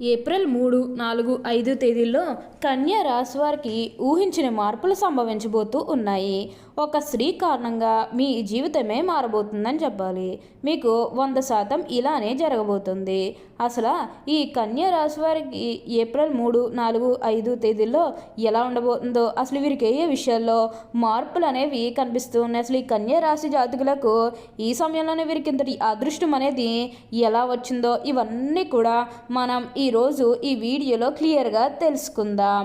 April మూడు నాలుగు ఐదు తేదీల్లో కన్యా రాశి వారికి ఊహించిన మార్పులు సంభవించబోతూ ఉన్నాయి. ఒక స్త్రీ కారణంగా మీ జీవితమే మారబోతుందని చెప్పాలి. మీకు వంద శాతం ఇలానే జరగబోతుంది. అసలు ఈ కన్యా రాశి వారికి ఏప్రిల్ మూడు నాలుగు ఐదు తేదీల్లో ఎలా ఉండబోతుందో అసలు వీరికి ఏ విషయాల్లో మార్పులు అనేవి కనిపిస్తూ ఉన్నాయి? అసలు ఈ కన్యా రాశి జాతకులకు ఈ సమయంలోనే వీరికి ఇంతటి అదృష్టం అనేది ఎలా వచ్చిందో ఇవన్నీ కూడా మనం ఈరోజు ఈ వీడియోలో క్లియర్గా తెలుసుకుందాం.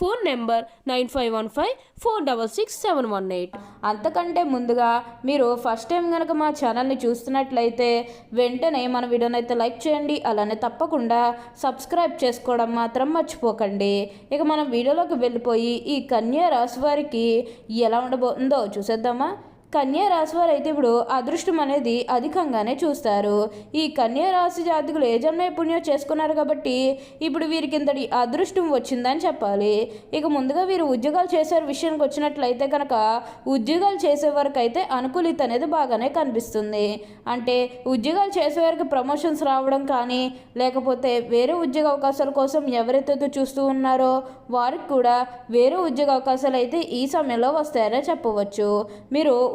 Phone number nine five one five four double six seven one eight. అంతకంటే ముందుగా మీరు ఫస్ట్ టైం కనుక మా ఛానల్ని చూస్తున్నట్లయితే వెంటనే మన వీడియోని అయితే లైక్ చేయండి అలానే తప్పకుండా సబ్స్క్రైబ్ చేసుకోవడం మాత్రం మర్చిపోకండి. ఇక మనం వీడియోలోకి వెళ్ళిపోయి ఈ కన్యా రాశి వారికి ఎలా ఉండబోతుందో చూసేద్దామా? కన్యా రాశి వారు అయితే ఇప్పుడు అదృష్టం అనేది అధికంగానే చూస్తారు. ఈ కన్యా రాశి జాతకులు ఏ జన్మ పుణ్యం చేసుకున్నారు కాబట్టి ఇప్పుడు వీరికి ఇంతటి అదృష్టం వచ్చిందని చెప్పాలి. ఇక ముందుగా వీరు ఉద్యోగాలు చేసే విషయానికి వచ్చినట్లయితే కనుక ఉద్యోగాలు చేసే వరకు అయితే అనుకూలిత అనేది బాగానే కనిపిస్తుంది. అంటే ఉద్యోగాలు చేసే వరకు ప్రమోషన్స్ రావడం కానీ లేకపోతే వేరే ఉద్యోగ అవకాశాల కోసం ఎవరైతే చూస్తూ ఉన్నారో వారికి కూడా వేరే ఉద్యోగ అవకాశాలు అయితే ఈ సమయంలో వస్తాయనే చెప్పవచ్చు. మీరు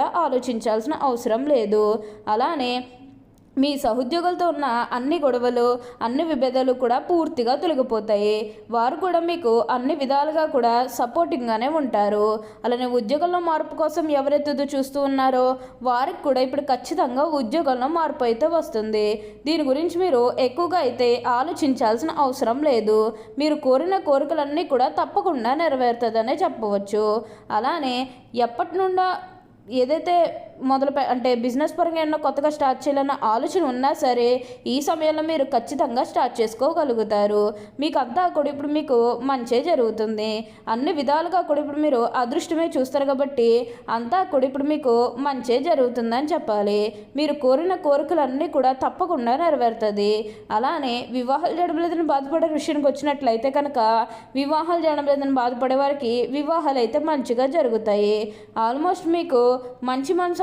కూడా ఆలోచించాల్సిన అవసరం లేదు. అలానే మీ సహోద్యోగులతో ఉన్న అన్ని గొడవలు అన్ని విభేదాలు కూడా పూర్తిగా తొలగిపోతాయి. వారు కూడా మీకు అన్ని విధాలుగా కూడా సపోర్టింగ్గానే ఉంటారు. అలానే ఉద్యోగంలో మార్పు కోసం ఎవరైతే చూస్తూ ఉన్నారో వారికి కూడా ఇప్పుడు ఖచ్చితంగా ఉద్యోగంలో మార్పు అయితే వస్తుంది. దీని గురించి మీరు ఎక్కువగా అయితే ఆలోచించాల్సిన అవసరం లేదు. మీరు కోరిన కోరికలన్నీ కూడా తప్పకుండా నెరవేరుతుందనే చెప్పవచ్చు. అలానే ఎప్పటి నుండో ఏదైతే మొదలు అంటే బిజినెస్ పరంగా ఏమన్నా కొత్తగా స్టార్ట్ చేయాలన్న ఆలోచన ఉన్నా సరే ఈ సమయంలో మీరు ఖచ్చితంగా స్టార్ట్ చేసుకోగలుగుతారు. మీకు అంతా కూడా ఇప్పుడు మీకు మంచే జరుగుతుంది. అన్ని విధాలుగా కూడా ఇప్పుడు మీరు అదృష్టమే చూస్తారు కాబట్టి అంతా కూడా ఇప్పుడు మీకు మంచే జరుగుతుందని చెప్పాలి. మీరు కోరిన కోరికలన్నీ కూడా తప్పకుండా నెరవేరుతుంది. అలానే వివాహాలు చేయడం లేదని బాధపడే విషయానికి వచ్చినట్లయితే కనుక వివాహాలు చేయడం లేదని బాధపడే వారికి వివాహాలు అయితే మంచిగా జరుగుతాయి. ఆల్మోస్ట్ మీకు మంచి మనసు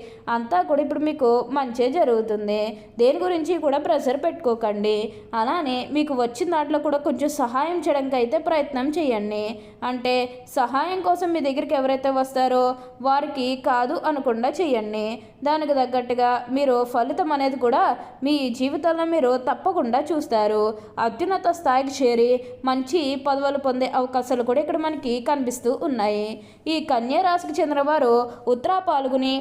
అంతా కూడా ఇప్పుడు మీకు మంచే జరుగుతుంది. దేని గురించి కూడా ప్రెషర్ పెట్టుకోకండి. అలానే మీకు వచ్చిన దాంట్లో కూడా కొంచెం సహాయం చేయడానికి అయితే ప్రయత్నం చేయండి. అంటే సహాయం కోసం మీ దగ్గరికి ఎవరైతే వస్తారో వారికి కాదు అనకుండా చేయండి. దానికి తగ్గట్టుగా మీరు ఫలితం అనేది కూడా మీ జీవితంలో మీరు తప్పకుండా చూస్తారు. అత్యున్నత స్థాయికి చేరి మంచి పదవులు పొందే అవకాశాలు కూడా ఇక్కడ మనకి కనిపిస్తూ ఉన్నాయి. ఈ కన్యా రాశికి చెందిన వారు ఉత్తరా పాల్గొని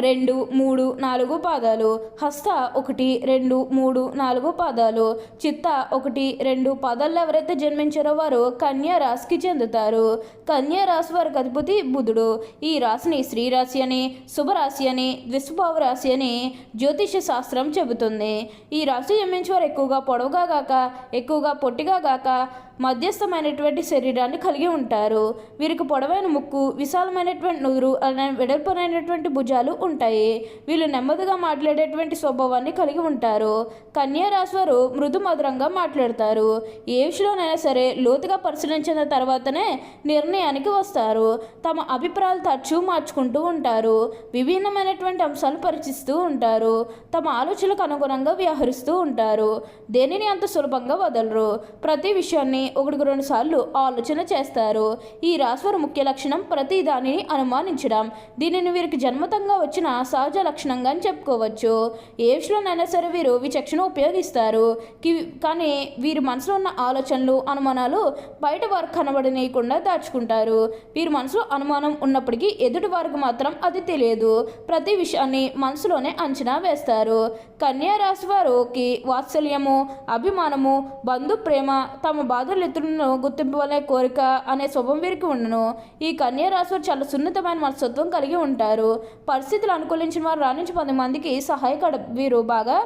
రెండు మూడు నాలుగు పాదాలు. హస్త ఒకటి రెండు మూడు నాలుగు పాదాలు. చిత్త ఒకటి రెండు పాదాల్లో ఎవరైతే జన్మించారో వారు కన్యా రాశికి చెందుతారు. కన్యా రాశి వారికి అధిపతి బుధుడు. ఈ రాశిని స్త్రీ రాశి అని శుభరాశి అని విశ్వభావ రాశి అని జ్యోతిష శాస్త్రం చెబుతుంది. ఈ రాశి జన్మించే వారు ఎక్కువగా పొడవుగా గాక ఎక్కువగా పొట్టిగా గాక మధ్యస్థమైనటువంటి శరీరాన్ని కలిగి ఉంటారు. వీరికి పొడవైన ముక్కు విశాలమైనటువంటి నుదురు అనే వెడల్పనైనటువంటి భుజాలు ఉంటాయి. వీళ్ళు నెమ్మదిగా మాట్లాడేటువంటి స్వభావాన్ని కలిగి ఉంటారు. కన్యారాశి వారు మృదు మధురంగా మాట్లాడతారు. ఏ విషయంలోనైనా సరే లోతుగా పరిశీలించిన తర్వాతనే నిర్ణయానికి వస్తారు. తమ అభిప్రాయాలు తరచూ మార్చుకుంటూ ఉంటారు. విభిన్నమైనటువంటి అంశాలు పరిచిస్తూ ఉంటారు. తమ ఆలోచనలకు అనుగుణంగా వ్యవహరిస్తూ ఉంటారు. దేనిని అంత సులభంగా వదలరు. ప్రతి విషయాన్ని ఒకటికి రెండు సార్లు ఆలోచన చేస్తారు. ఈ రాశివారి ముఖ్య లక్షణం ప్రతి దానిని అనుమానించడం. దీనిని వీరికి జన్మతంగా వచ్చిన సహజ లక్షణంగా అని చెప్పుకోవచ్చు. ఏ విషయంలోనైనా సరే వీరు విచక్షణ ఉపయోగిస్తారు. కి- కానీ వీరి మనసులో ఉన్న ఆలోచనలు అనుమానాలు బయట వారు కనబడనీయకుండా దాచుకుంటారు. వీరి మనసులో అనుమానం ఉన్నప్పటికీ ఎదుటి వారికి మాత్రం అది తెలియదు. ప్రతి విషయాన్ని మనసులోనే అంచనా వేస్తారు. కన్యా రాశి వారికి వాత్సల్యము అభిమానము బంధు ప్రేమ తమ బాధలు ఇతరులను గుర్తింపవలే కోరిక అనే శుభం వీరికి ఉండను. ఈ కన్యా చాలా సున్నితమైన మనస్తత్వం కలిగి ఉంటారు. పరిస్థితులు అనుకూలించిన వారు రాణించి పది మందికి సహాయకడ వీరు. బాగా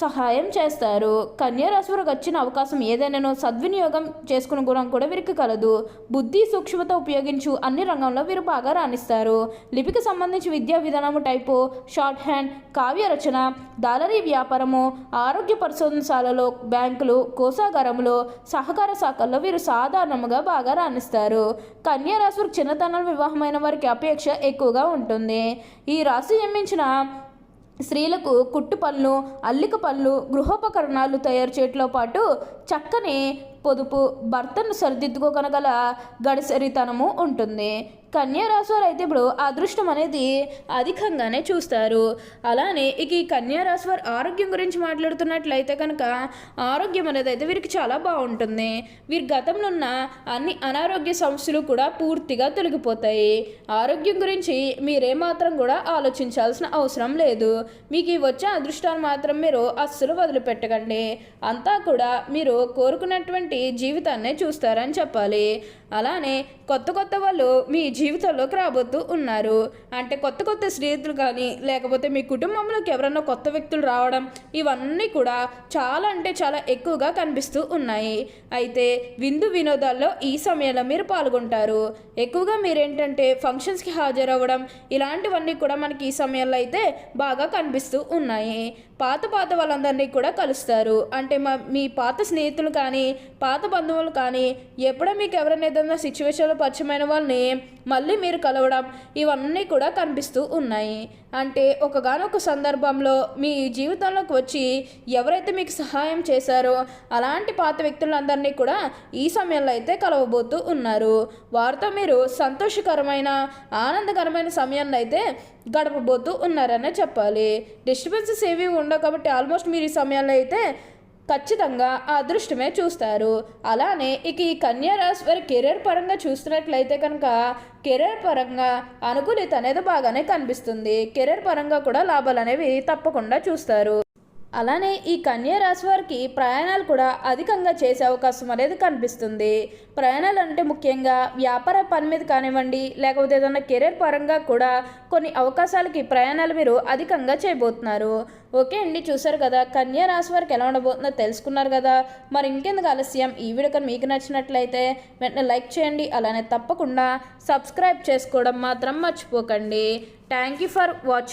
సహాయం చేస్తారు. కన్యారాశివారికి వచ్చిన అవకాశం ఏదైనానో సద్వినియోగం చేసుకునే గుణం కూడా వీరికి కలదు. బుద్ధి సూక్ష్మత ఉపయోగించు అన్ని రంగంలో వీరు బాగా రాణిస్తారు. లిపికి సంబంధించి విద్యా విధానము టైపు షార్ట్ హ్యాండ్ కావ్య రచన దాలరీ వ్యాపారము ఆరోగ్య పరిశోధనశాలలో బ్యాంకులు కోసాగారంలో సహకార శాఖల్లో వీరు సాధారణంగా బాగా రాణిస్తారు. కన్యా రాశి చిన్నతనంలో వివాహమైన వారికి అపేక్ష ఎక్కువగా ఉంటుంది. ఈ రాశి జన్మించిన స్త్రీలకు కుట్టు పనులు అల్లిక పనులు గృహోపకరణాలు తయారు చేయటంతో పాటు చక్కని పొదుపు భర్తను సరిదిద్దుకోగలగల గడిసరితనము ఉంటుంది. కన్యా రాశి వారు అయితే ఇప్పుడు అదృష్టం అనేది అధికంగానే చూస్తారు. అలానే ఇక ఈ కన్యా రాశి ఆరోగ్యం గురించి మాట్లాడుతున్నట్లయితే కనుక ఆరోగ్యం అనేది అయితే వీరికి చాలా బాగుంటుంది. వీరి గతంలో ఉన్న అన్ని అనారోగ్య సమస్యలు కూడా పూర్తిగా తొలగిపోతాయి. ఆరోగ్యం గురించి మీరేమాత్రం కూడా ఆలోచించాల్సిన అవసరం లేదు. మీకు ఈ వచ్చే అదృష్టాన్ని మాత్రం మీరు అస్సలు వదిలిపెట్టకండి. అంతా కూడా మీరు కోరుకున్నటువంటి జీవితాన్నే చూస్తారని చెప్పాలి. అలానే కొత్త కొత్త వాళ్ళు మీ జీవితంలోకి రాబోతూ ఉన్నారు. అంటే కొత్త కొత్త స్నేహితులు కానీ లేకపోతే మీ కుటుంబంలోకి ఎవరైనా కొత్త వ్యక్తులు రావడం ఇవన్నీ కూడా చాలా అంటే చాలా ఎక్కువగా కనిపిస్తూ ఉన్నాయి. అయితే విందు వినోదాల్లో ఈ సమయంలో మీరు పాల్గొంటారు. ఎక్కువగా మీరేంటంటే ఫంక్షన్స్కి హాజరవ్వడం ఇలాంటివన్నీ కూడా మనకి ఈ సమయంలో అయితే బాగా కనిపిస్తూ ఉన్నాయి. పాత పాత వాళ్ళందరినీ కూడా కలుస్తారు. అంటే మా మీ పాత స్నేహితులు కానీ పాత బంధువులు కానీ ఎప్పుడో మీకు ఎవరైనా ఏదైనా సిచ్యువేషన్లో పరిచయమైన వాళ్ళని మళ్ళీ మీరు కలవడం ఇవన్నీ కూడా కనిపిస్తూ ఉన్నాయి. అంటే ఒకగానొక సందర్భంలో మీ జీవితంలోకి వచ్చి ఎవరైతే మీకు సహాయం చేశారో అలాంటి పాత వ్యక్తులందరినీ కూడా ఈ సమయంలో అయితే కలవబోతూ ఉన్నారు. వారితో మీరు సంతోషకరమైన ఆనందకరమైన సమయాన్ని అయితే గడపబోతూ ఉన్నారనే చెప్పాలి. డిస్టర్బెన్సెస్ ఏవి ఉండవు కాబట్టి ఆల్మోస్ట్ మీరు ఈ సమయంలో అయితే ఖచ్చితంగా ఆ అదృష్టమే చూస్తారు. అలానే ఇక ఈ కన్యా రాశి వారి కెరీర్ పరంగా చూస్తున్నట్లయితే కనుక కెరీర్ పరంగా అనుకూలిత అనేది బాగానే కనిపిస్తుంది. కెరీర్ పరంగా కూడా లాభాలు అనేవి తప్పకుండా చూస్తారు. అలానే ఈ కన్యా రాశి వారికి ప్రయాణాలు కూడా అధికంగా చేసే అవకాశం అనేది కనిపిస్తుంది. ప్రయాణాలు అంటే ముఖ్యంగా వ్యాపార పని మీద కానివ్వండి లేకపోతే ఏదైనా కెరీర్ పరంగా కూడా కొన్ని అవకాశాలకి ప్రయాణాలు మీరు అధికంగా చేయబోతున్నారు. ఓకే అండి చూసారు కదా కన్యా రాశి వారికి ఎలా ఉండబోతుందో తెలుసుకున్నారు కదా. మరి ఇంకెందుకు ఆలస్యం? ఈ వీడియో కానీ మీకు నచ్చినట్లయితే వెంటనే లైక్ చేయండి అలానే తప్పకుండా సబ్స్క్రైబ్ చేసుకోవడం మాత్రం మర్చిపోకండి. Thank you for watching.